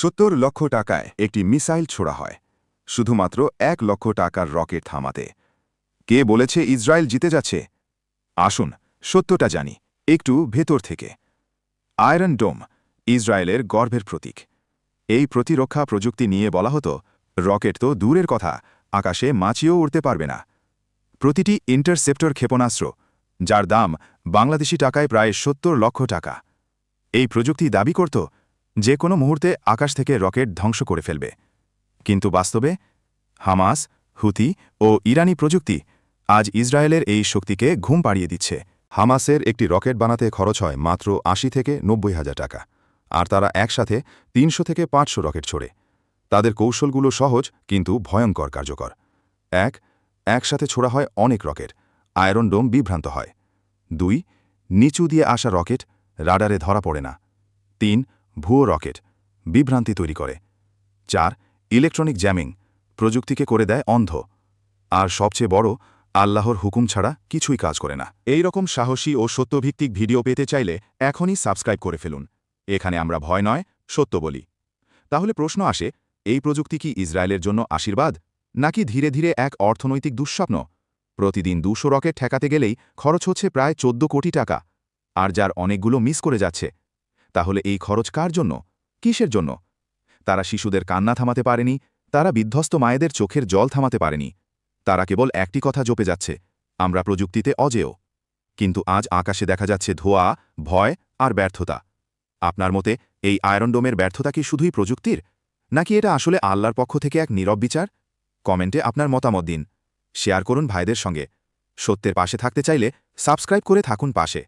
সত্তর লক্ষ টাকায় একটি মিসাইল ছোড়া হয়, শুধুমাত্র এক লক্ষ টাকার রকেট থামাতে। কে বলেছে ইসরায়েল জিতে যাচ্ছে? আসুন, সত্যটা জানি, একটু ভেতর থেকে। আয়রন ডোম, ইসরায়েলের গর্ভের প্রতীক। এই প্রতিরক্ষা প্রযুক্তি নিয়ে বলা হতো, রকেট তো দূরের কথা, আকাশে মাছিও উড়তে পারবে না। প্রতিটি ইন্টারসেপ্টর ক্ষেপণাস্ত্র, যার দাম বাংলাদেশি টাকায় প্রায় সত্তর লক্ষ টাকা। এই প্রযুক্তি দাবি করত যে কোনো মুহূর্তে আকাশ থেকে রকেট ধ্বংস করে ফেলবে। কিন্তু বাস্তবে, হামাস, হুতি ও ইরানি প্রযুক্তি আজ ইসরায়েলের এই শক্তিকে ঘুম পাড়িয়ে দিচ্ছে। হামাসের একটি রকেট বানাতে খরচ হয় মাত্র আশি থেকে নব্বই হাজার টাকা, আর তারা একসাথে তিনশো থেকে পাঁচশো রকেট ছোড়ে। তাদের কৌশলগুলো সহজ, কিন্তু ভয়ঙ্কর কার্যকর। এক, একসাথে ছোড়া হয় অনেক রকেট, আয়রন ডোম বিভ্রান্ত হয়। দুই, নিচু দিয়ে আসা রকেট রাডারে ধরা পড়ে না। তিন ভুয়ো রকেট, বিভ্রান্তি তৈরি করে। চার, ইলেকট্রনিক জ্যামিং, প্রযুক্তিকে করে দেয় অন্ধ। আর সবচেয়ে বড়, আল্লাহর হুকুম ছাড়া কিছুই কাজ করে না। এই রকম সাহসী ও সত্যভিত্তিক ভিডিও পেতে চাইলে এখনই সাবস্ক্রাইব করে ফেলুন। এখানে আমরা ভয় নয়, সত্য বলি। তাহলে প্রশ্ন আসে, এই প্রযুক্তি কি ইসরায়েলের জন্য আশীর্বাদ, নাকি ধীরে ধীরে এক অর্থনৈতিক দুঃস্বপ্ন? প্রতিদিন দুশো রকেট ঠেকাতে গেলেই খরচ হচ্ছে প্রায় চোদ্দ কোটি টাকা। আর যার অনেকগুলো মিস করে যাচ্ছে তাহলে এই খরচ কার জন্য? কিসের জন্য? তারা শিশুদের কান্না থামাতে পারেনি, তারা বিধ্বস্ত মায়েদের চোখের জল থামাতে পারেনি। তারা কেবল একটি কথা জপে যাচ্ছে, আমরা প্রযুক্তিতে অজেয়। কিন্তু আজ আকাশে দেখা যাচ্ছে ধোয়া, ভয় আর ব্যর্থতা। আপনার মতে এই আয়রনডোমের ব্যর্থতা কি শুধুই প্রযুক্তির? নাকি এটা আসলে আল্লাহর পক্ষ থেকে এক নীরব বিচার? কমেন্টে আপনার মতামত দিন। শেয়ার করুন ভাইদের সঙ্গে। সত্যের পাশে থাকতে চাইলে সাবস্ক্রাইব করে থাকুন পাশে।